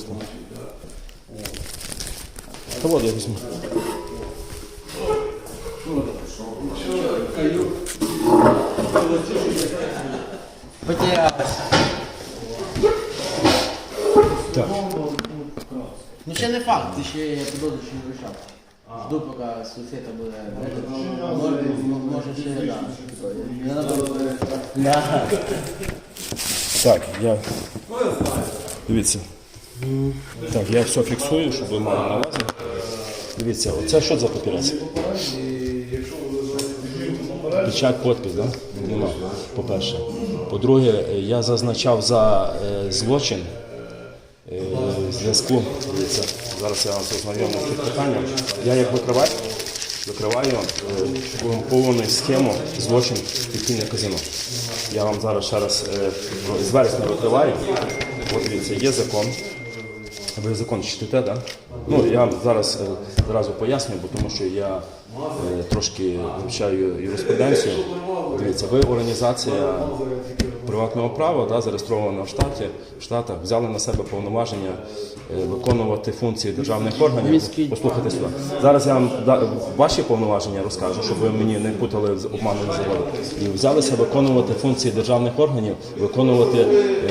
вияснимо. Та от я візьму. Потерялась. Так. Ну ще не факт, ти ще я підозрюю, що не вирішав. Жду, поки сусіда буде. Може, може ще да. Я напевно. Да. Так, я. Дивіться. Так, я все фіксую, щоб ви мали на увазі. Дивіться, оце що за папірець? Печать, підпис, да? По-перше. По-друге, я зазначав за е, злочин е, зв'язку. Дивіться, зараз я вас ознайомлю з цим питанням. Я як викривач викриваю е, корумповану схему злочин підпільне казино. Я вам зараз ще раз е, з вересня викриваю. От дивіться, є закон. Ви закон читаєте? Да? Ну, я зараз е, зразу поясню, бо тому що я е, трошки вивчаю юриспруденцію. Дивіться, ви організація приватного права, да, зареєстрована в штаті, в Штатах, взяли на себе повноваження е, виконувати функції державних органів. Послухайте сюди. Зараз я вам ваші повноваження розкажу, щоб ви мені не путали з обманом заводу. І взялися виконувати функції державних органів, виконувати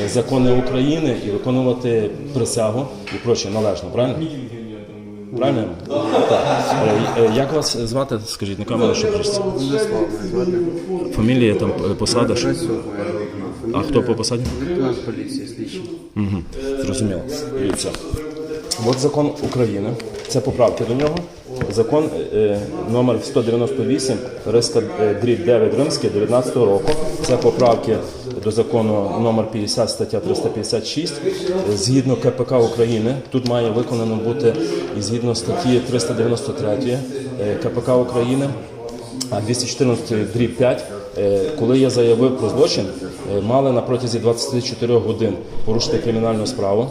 е, закони України і виконувати присягу і проче належно, правильно? Правильно? Так. Е, Як вас звати? Скажіть на камеру, що. Фамілія, там посада. що? А хто по посаді? Поліції, слідчий. Угу. Зрозуміло. Дивіться. От закон України, це поправки до нього. Закон е, номер 198, риска е, дріб 9 римський 19 року. Це поправки до закону номер 50, стаття 356. Е, Згідно КПК України, тут має виконано бути і згідно статті 393 е, КПК України. А 214 дріб 5, е, коли я заявив про злочин, е, мали на протязі 24 годин порушити кримінальну справу,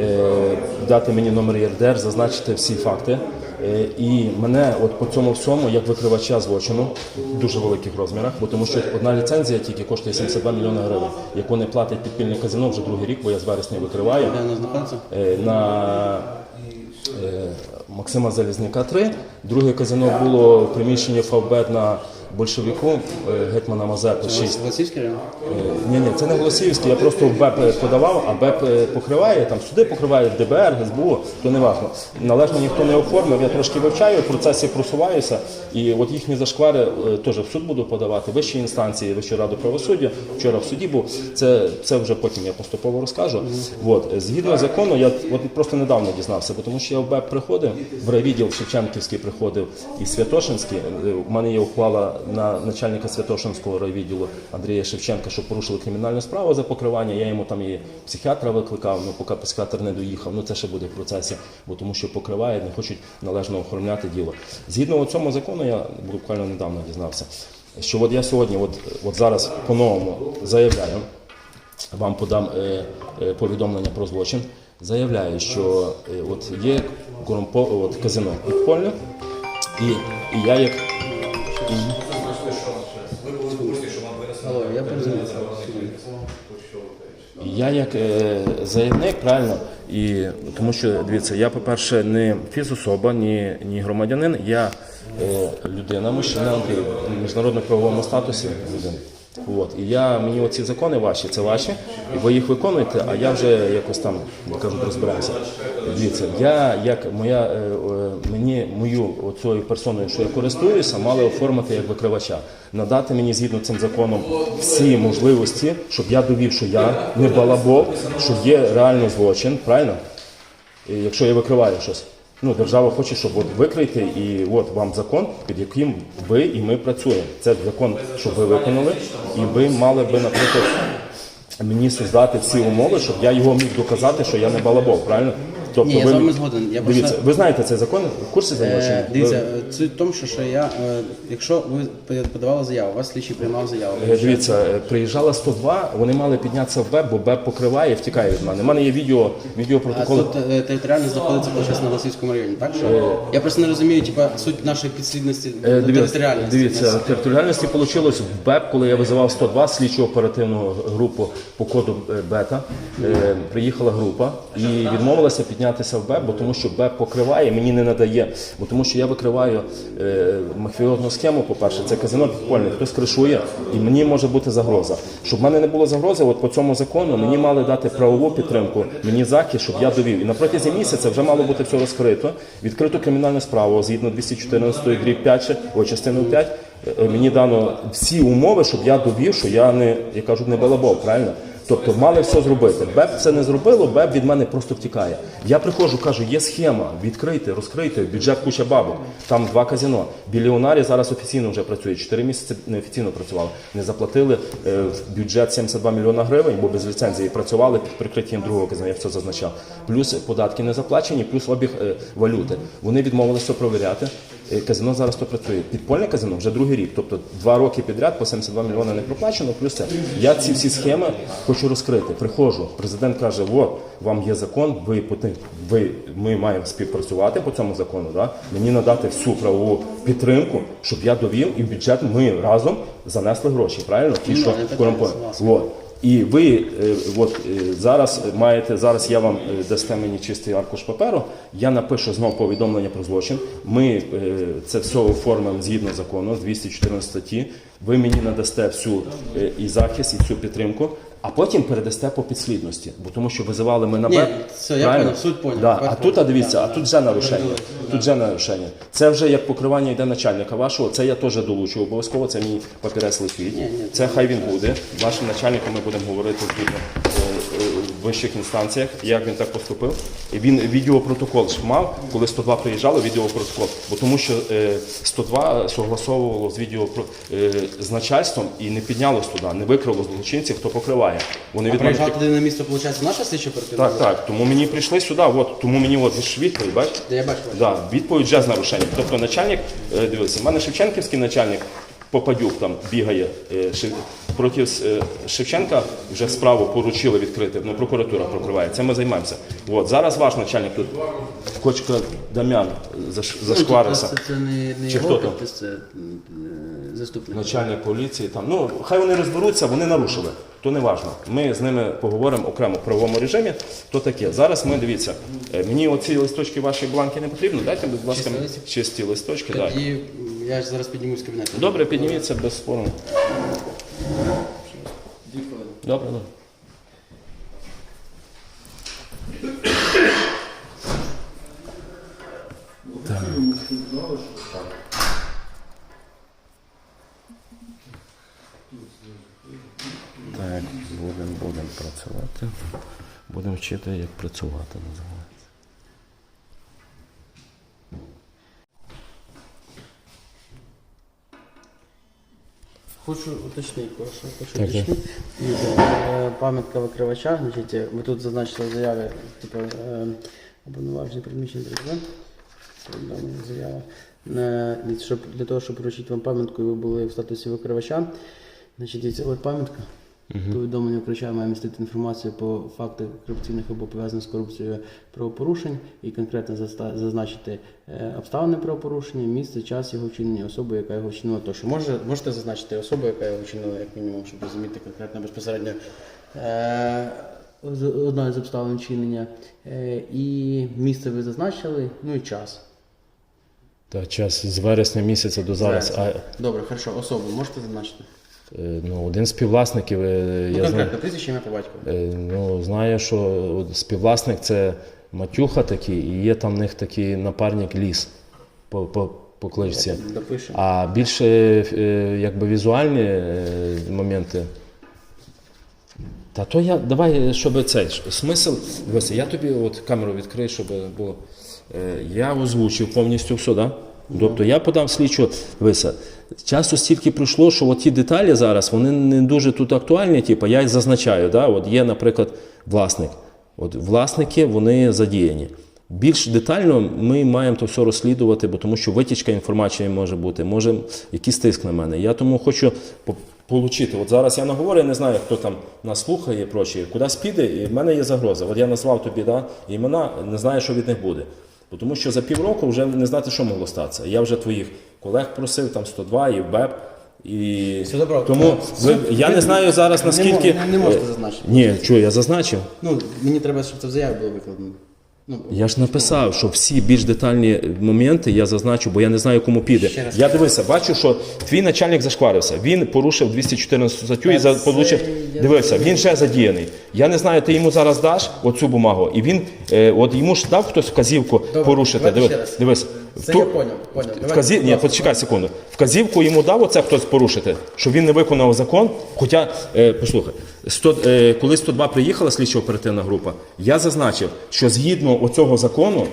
е, дати мені номер ЄРДР, зазначити всі факти. Е, І мене от по цьому всьому, як викривача злочину, в дуже великих розмірах, бо тому що одна ліцензія тільки коштує 72 мільйони гривень, яку не платить підпільне казино вже другий рік, бо я з вересня викриваю. Е, на е, Максима Залізняка 3. Друге казино було в приміщенні Фавбет на Большевику, е, гетьмана Мазепи 6. Голосівський район? Ні, ні, це не Голосіївський, я просто в БЕП подавав, а БЕП е, покриває, там суди покриває ДБР, ГСБУ, то не важливо. Належно ніхто не оформив, я трошки вивчаю, в процесі просуваюся, і от їхні зашквари е, теж в суд буду подавати, вищі інстанції, Вищу раду правосуддя, вчора в суді був, це, це вже потім я поступово розкажу. От, е, згідно закону, я от просто недавно дізнався, тому що я в БЕП приходив, в райвідділ Шевченківський приходив і Святошинський, Е, у мене є ухвала на начальника Святошинського райвідділу Андрія Шевченка, що порушили кримінальну справу за покривання. Я йому там і психіатра викликав, ну поки психіатр не доїхав. Ну це ще буде в процесі, бо тому що покривають, не хочуть належно оформляти діло. Згідно цьому закону, я буквально недавно дізнався, що от я сьогодні, от, от зараз по-новому заявляю, вам подам е, е, повідомлення про злочин. Заявляю, що е, от є корумпо, от казино підпольне, і, і я як Я як е, заявник, правильно, і тому що дивіться, я, по-перше, не фізособа, ні, ні громадянин, я е, людина, мужчина в міжнародно-правовому статусі людина. От. І я, мені оці закони ваші, це ваші, і ви їх виконуєте, а я вже якось там, кажуть, розбирався. Дивіться, я як моя е, мені мою оцею персоною, що я користуюся, мали оформити як викривача, надати мені згідно цим законом всі можливості, щоб я довів, що я не балабол, що є реально злочин, правильно? І якщо я викриваю щось. Ну, держава хоче, щоб от викрити, і от вам закон, під яким ви і ми працюємо. Це закон, щоб ви виконали, і ви мали би, наприклад, мені создати всі умови, щоб я його міг доказати, що я не балабол, правильно? Тобто Ні, я ви, з вами згоден. Я дивіться, просто- ви знаєте цей закон, в курсі за нього чи ні? Е, Дивіться, е, суть в тому, що, що я, е, якщо ви подавали заяву, вас слідчий приймав заяву. Е, Дивіться, е, приїжджала 102, вони мали піднятися в БЕП, бо БЕП покриває і втікає від мене. У мене є відео, А відеопротокол. тут е, територіально знаходиться получається, на Голосівському районі, так? Що? Я просто не розумію, типа, суть нашої підслідності Е, Дивіться, територіальності. дивіться, територіальності вийшло в БЕП, коли я визивав 102 слідчу оперативну групу по коду е, бета. Е, Приїхала група і відмовилася піднятися в БЕП, бо тому що БЕП покриває, мені не надає. Бо тому що я викриваю е, мафіозну схему, по-перше, це казино підпольне, хтось кришує, і мені може бути загроза. Щоб в мене не було загрози, от по цьому закону мені мали дати правову підтримку, мені захист, щоб я довів. І на протязі місяця вже мало бути все розкрито. Відкрито кримінальну справу згідно 214 дріб 5, о, частину 5. е, Мені дано всі умови, щоб я довів, що я не, я кажу, не балабов, правильно? Тобто мали все зробити. БЕП це не зробило, БЕП від мене просто втікає. Я приходжу, кажу, є схема, відкрийте, розкрийте, бюджет куча бабок. Там два казино. Біліонарі зараз офіційно вже працює. Чотири місяці неофіційно працювали. Не заплатили е, в бюджет 72 мільйона гривень, бо без ліцензії працювали під прикриттям другого казино, я все зазначав. Плюс податки не заплачені, плюс обіг е, валюти. Вони відмовилися провіряти. Е, Казино зараз то працює. Підпольне казино вже другий рік. Тобто два роки підряд по 72 мільйони не проплачено. Плюс це я ці всі схеми хочу розкрити. Приходжу. Президент каже: от вам є закон, ви поти- ви ми маємо співпрацювати по цьому закону. Да? Мені надати всю правову підтримку, щоб я довів і в бюджет ми разом занесли гроші. Правильно? Ті, Ну, що я І ви е, от е, зараз маєте зараз. Я вам е, дасте мені чистий аркуш паперу. Я напишу знову повідомлення про злочин. Ми це все оформимо згідно закону, 214 статті. Ви мені надасте всю і захист, і всю підтримку. А потім передасте по підслідності, бо тому що визивали ми на Ні, БЕП. все, я правильно? суть поняв. Да. А Тепер тут, а поняв. дивіться, а Да, тут да. вже нарушення. Тут вже нарушення. Це вже як покривання йде начальника вашого. Це я теж долучу обов'язково. Це мій папірець летить. ні, Це хай він буде. Вашим начальником ми будемо говорити згідно вищих інстанціях, як він так поступив. І він відеопротокол ж мав, коли 102 приїжджали, відеопротокол. Бо тому що е, 102 согласовувало з відео е, з начальством і не піднялось туди, не викрило злочинців, хто покриває. Вони від мене Приїжджав туди на місце, виходить, наша слідча оперативна? так, так. Тому мені прийшли сюди. От тому мені от ж відповідь, бачите? Я бачу. Да, відповідь вже з нарушенням. Тобто начальник, е, дивися, в мене Шевченківський начальник Попадюк там бігає е, проти е, Шевченка вже справу поручили відкрити, ну прокуратура прокриває. Це ми займаємося. От зараз ваш начальник тут Кочка Дам'ян заш- зашкварився. Це, це не, не Чи його хто там? підпис, це е, заступник. Начальник поліції там. Ну хай вони розберуться, вони нарушили. То не важно. Ми з ними поговоримо окремо в правовому режимі. То таке. Зараз ми дивіться. е, Мені оці листочки ваші бланки не потрібно. Дайте, будь ласка, Чисті листочки? листочки. Так. Я ж зараз піднімусь з кабінету. Добре, підніміться без спору. Дві. Добре, добре. Так, будемо будем працювати. Будемо вчити, як працювати називається. Хочу уточнити, прошу, хочу Так, так. уточнити. Е, Пам'ятка викривача, значить, е, ви тут зазначили в заяві, типу, е, приміщення президент. Заява. Е, Щоб, для того, щоб вручити вам пам'ятку, і ви були в статусі викривача. Значить, дивіться, от пам'ятка. Повідомлення включає має містити інформацію по фактах корупційних або пов'язаних з корупцією правопорушень і конкретно зазначити е, обставини правопорушення, місце, час його вчинення, особу, яка його вчинила. Тощо може, можете зазначити особу, яка його вчинила, як мінімум, щоб розуміти конкретно безпосередньо е, одна з обставин вчинення. Е, і місце ви зазначили, ну і час. Так, час з вересня місяця до зараз. А, Добре, хорошо, особу можете зазначити? Е, ну, один з співвласників, е, Ну, я знаю. прізвище по батькові. Е, Ну, знаю, що співвласник це Матюха такий, і є там в них такий напарник ліс по, по, по кличці. А більше е, якби візуальні моменти. Та то я давай, щоб цей смисл. Дивися, я тобі от камеру відкрию, щоб було. Я озвучив повністю все, да? Тобто я подав слідчу, дивися, часу стільки пройшло, що от ті деталі зараз вони не дуже тут актуальні, типу, я їх зазначаю. Да? От є, наприклад, власник. От власники вони задіяні. Більш детально ми маємо то все розслідувати, бо тому що витічка інформації може бути, може якийсь тиск на мене. Я тому хочу получити. От зараз я наговорю, я не знаю, хто там нас слухає, і прочі, кудись піде, і в мене є загроза. От я назвав тобі да, імена, не знаю, що від них буде. Бо Тому що за півроку вже не знати, що могло статися. Я вже твоїх колег просив, там 102 і БЕП. І Все добре. тому ви, я не знаю зараз Не наскільки. мо- не можете зазначити. Ні, чую, я зазначив. Ну, мені треба, щоб це в заяві було викладено. Ну, Я ж написав, що всі більш детальні моменти я зазначу, бо я не знаю, кому піде. Я дивився, бачу, що твій начальник зашкварився. Він порушив 214 статтю і за получив. Дивився, він ще задіяний. Я не знаю, ти йому зараз даш оцю бумагу, і він е, от йому ж дав хтось вказівку порушити. давайте Дивись, ще раз. дивись. Це Ту- я поняв, поняв. Вказі... Ні, почекай секунду. Вказівку йому дав оце хтось порушити, що він не виконав закон. Хоча, е, послухай, 100, е, коли 102 приїхала слідчо оперативна група, я зазначив, що згідно оцього закону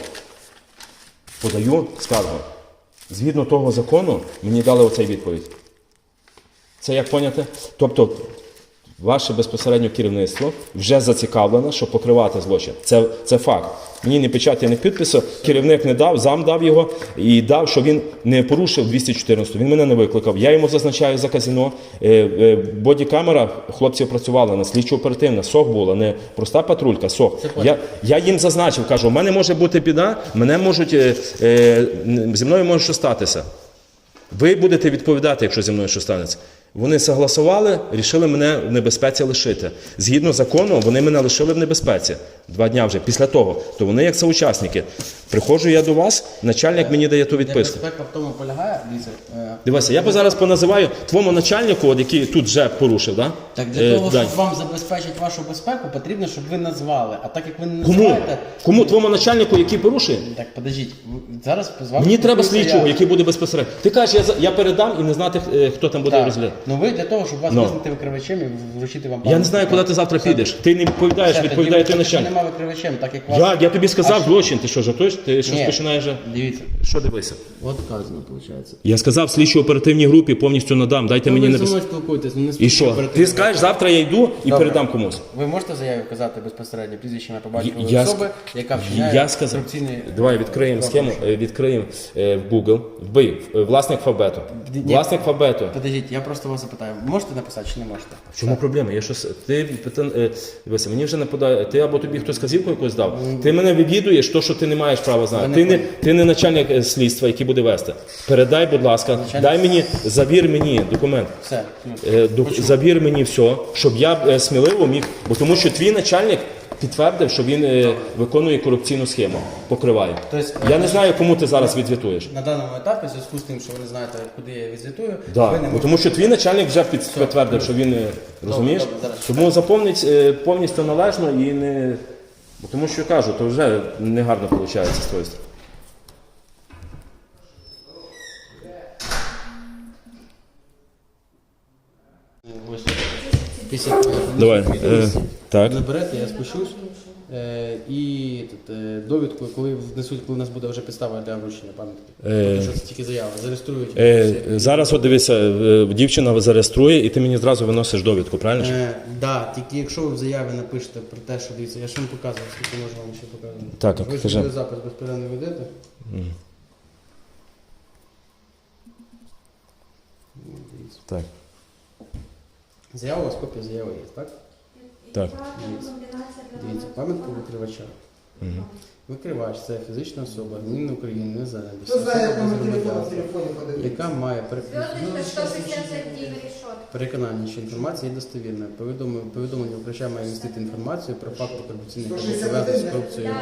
подаю скаргу. Згідно того закону мені дали оцей відповідь. Це як поняти? Тобто, ваше безпосередньо керівництво вже зацікавлено, щоб покривати злочин. Це, це факт. Мені не печаті, не підпису, керівник не дав, зам дав його і дав, що він не порушив 214. Він мене не викликав. Я йому зазначаю за казино. Е, е, бодікамера хлопців працювала на слідчо оперативна, сох була, не проста патрулька, сох. Я, я їм зазначив, кажу, у мене може бути біда, мене можуть, е, зі мною може що статися. Ви будете відповідати, якщо зі мною що станеться. Вони согласували, рішили мене в небезпеці лишити. Згідно закону, вони мене лишили в небезпеці два дня вже після того. То вони як соучасники. Приходжу я до вас, начальник мені дає ту відписку. Небезпека в тому полягає, дивіться, е, Дивися, я би зараз поназиваю твому начальнику, от який тут вже порушив, да? Так для Е, того, Дань. щоб вам забезпечити вашу безпеку, потрібно, щоб ви назвали. А так як ви не Кому? називаєте, Кому твому начальнику, який порушує? так подождіть, ви- зараз з вами Мені треба спілкуюся слідчого, я. який буде безпосередньо. Ти кажеш, я, за- я передам і не знати, е, хто там буде Так. розглядати. Ну ви для того, щоб вас Ну. визнати викривачем і вручити вам Я не знаю, куди ти завтра підеш. Ти не відповідаєш, відповідає ви начальник. Нема викривачем, так як вас. Я, я тобі сказав злочин, ти що, жартуєш? Ти щось Ні. починаєш. же- Дивіться, Що дивися? от вказано, виходить. Я сказав слідчо оперативній групі повністю надам. Дайте мені ви не зі мною спілкуєтесь, ну не І спілкуйтесь що? Ти скажеш, завтра я йду і Добре. передам комусь. Ви можете в заяві вказати безпосередньо прізвище на побачення Я особи, ск- яка вчиняє Я сказав. корупційний... Давай відкриємо схему, е, відкриємо е, в Google. Вбий е, власник Фабету. Ні. Власник Фабету. Подождіть, я просто вас запитаю, можете написати чи не можете? В чому проблема? Я щось. Ти питан- е, дивися, мені вже нападає. Ти або тобі хтось казівку якусь дав. Ти мене відвідуєш, то, що ти не маєш права знати. Ти не не, ти не начальник е, слідства, який буде вести. Передай, будь ласка, Начальник- дай мені, завір мені документ. Все. ну, Е, ду- Завір мені все, щоб я е, сміливо міг. Бо тому що твій начальник підтвердив, що він е, виконує корупційну схему, покриває. Тобто, Я не знаю, кому ти зараз відзвітуєш. На даному етапі, в зв'язку з тим, що ви не знаєте, куди я відзвітую, Да. ви не Бо можете. тому що твій начальник вже під- підтвердив, що він е, розумієш. добре, зараз. Тому заповнить е, повністю належно і не. Бо тому що кажу, то вже негарно виходить з твоєї сторони. Після Давай. Е, так. Наберете, я спущусь. Е, і тут, е, довідку, коли внесуть, коли у нас буде вже підстава для вручення пам'ятки. Е. Тобто, що це тільки заява. Зареєструють. Е, зараз от дивися, е, дівчина зареєструє, і ти мені зразу виносиш довідку, правильно? ж? Е, да, тільки якщо ви в заяві напишете про те, що дивіться, я ж вам показував, скільки можу вам ще показувати. Так, ви ж кажи. запис безперервно ведете. Дивіться. Так. Заява у вас копія заяви є, так? Так. Дивіться, пам'ятка викривача. Викривач це фізична особа, громадянин України, незалежність, Хто знає, як телефон, громадянства, телефоні подивитися. яка має 169 решетка. переконання, що інформація є достовірною. Повідомлення, повідомлення викривача має містити інформацію про факти корупційних пов'язаних з корупцією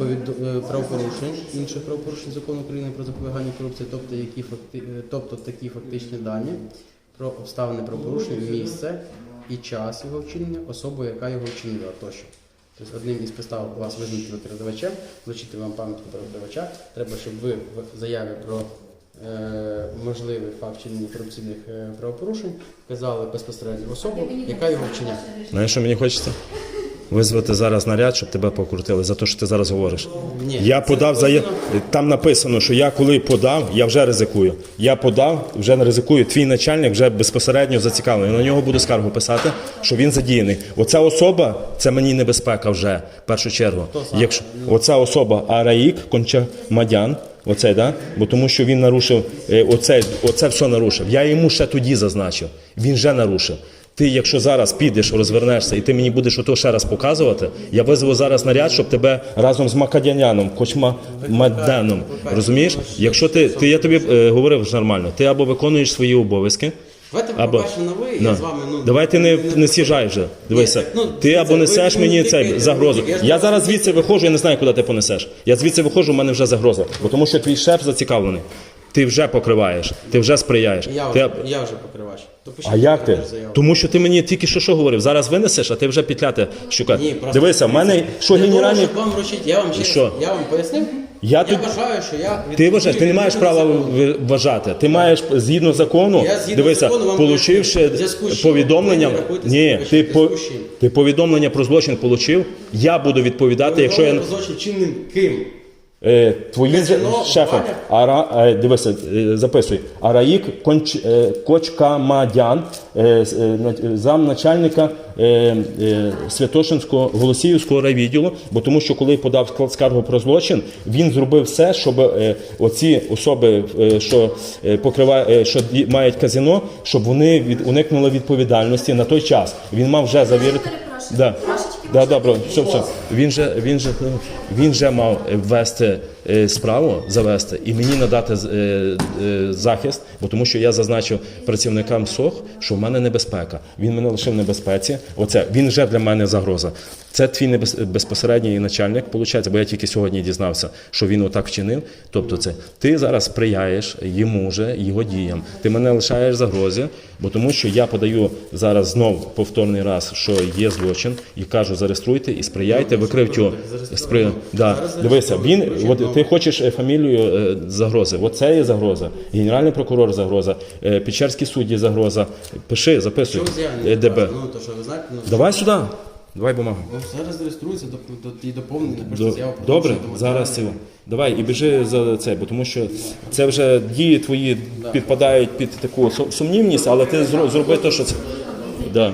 е, правопорушень, інших правопорушень закону України про запобігання корупції, тобто, які факти, е, тобто такі фактичні дані про обставини правопорушення, місце і час його вчинення, особу, яка його вчинила тощо. Тобто одним із підстав вас визнати викривачем, влучити вам пам'ятку про викривача, треба, щоб ви в заяві про е, можливий факт вчинення корупційних е, правопорушень вказали безпосередньо особу, яка його вчиняє. Знаєш, що мені хочеться? Визвати зараз наряд, щоб тебе покрутили за те, що ти зараз говориш. Ні, я подав заяву. Там написано, що я коли подав, я вже ризикую. Я подав, вже не ризикую. Твій начальник вже безпосередньо зацікавлений. На нього буду скаргу писати, що він задіяний. Оця особа це мені небезпека вже в першу чергу. Якщо оця особа Араїк Кончамадян. Оцей, да? Бо тому що він нарушив е, оце, оце все нарушив. Я йому ще тоді зазначив. Він вже нарушив. Ти, якщо зараз підеш, розвернешся, і ти мені будеш ото ще раз показувати, я визву зараз наряд, щоб тебе разом з Макадяняном, Кочма Маденом, розумієш? Якщо ти, ти я тобі е, говорив ж нормально, ти або виконуєш свої обов'язки, Давайте або на ви, я з вами, ну... давай ти не, не сіжай вже. Дивися, Ні, ну, ти це або ви несеш мені мені тикаєте, цей загрозу. я ж Я зараз звідси виходжу, я не знаю, куди ти понесеш. Я звідси виходжу, у мене вже загроза. Бо тому що твій шеф зацікавлений. Ти вже покриваєш, ти вже сприяєш. Я Ти... вже, я вже покривач. То А як ти? заяву. Тому що ти мені тільки що що говорив. Зараз винесеш, а ти вже петляти шукати. Ні, просто Дивися, в мене що щоб вам вручити, я вам ще Що? я вам пояснив. Я Я, тут- вважаю, що я Ти вважаєш, ти не маєш права вважати. Ти маєш згідно закону, Я згідно дивися, закону получивши повідомлення. Ні, ти по ти повідомлення про злочин получив. Я буду відповідати, якщо я злочин чинним ким? Е, твоїм же шефом. Ара, е, дивися, е, записуй. Араїк Конч, е, Кочкамадян, е, з- е, на- замначальника е, е, Святошинського Голосіївського райвідділу, бо тому що коли подав склад скаргу про злочин, він зробив все, щоб е, оці особи, е, що е, покриває, е, що ді- мають казино, щоб вони від, уникнули відповідальності на той час. Він мав вже завірити. перепрошую. Да. Трошечки Да, добре, все, все. Він же, він же, він же мав ввести справу, завести і мені надати е, е, захист, бо тому що я зазначив працівникам СОХ, що в мене небезпека. Він мене лишив в небезпеці. Оце він вже для мене загроза. Це твій безпосередній начальник, виходить, бо я тільки сьогодні дізнався, що він отак вчинив. Тобто, це ти зараз сприяєш йому же, його діям. Ти мене лишаєш загрозі, бо тому що я подаю зараз знов повторний раз, що є злочин, і кажу, зареєструйте і сприяйте викриттю. Спри... Да. Дивися, він от ти хочеш е, фамілію е, загрози. Оце є загроза. Генеральний прокурор загроза, е, Печерський судді загроза. Пиши, записуй. ДБ. Ну, Давай сюди. Давай бумагу. зараз реєструється до, до, і доповнення, До- напишіть заяву Добре, зараз цього. Давай і біжи за це, бо тому що це вже дії твої підпадають під таку сум- сумнівність, але ти зро- зроби те, що це. Да.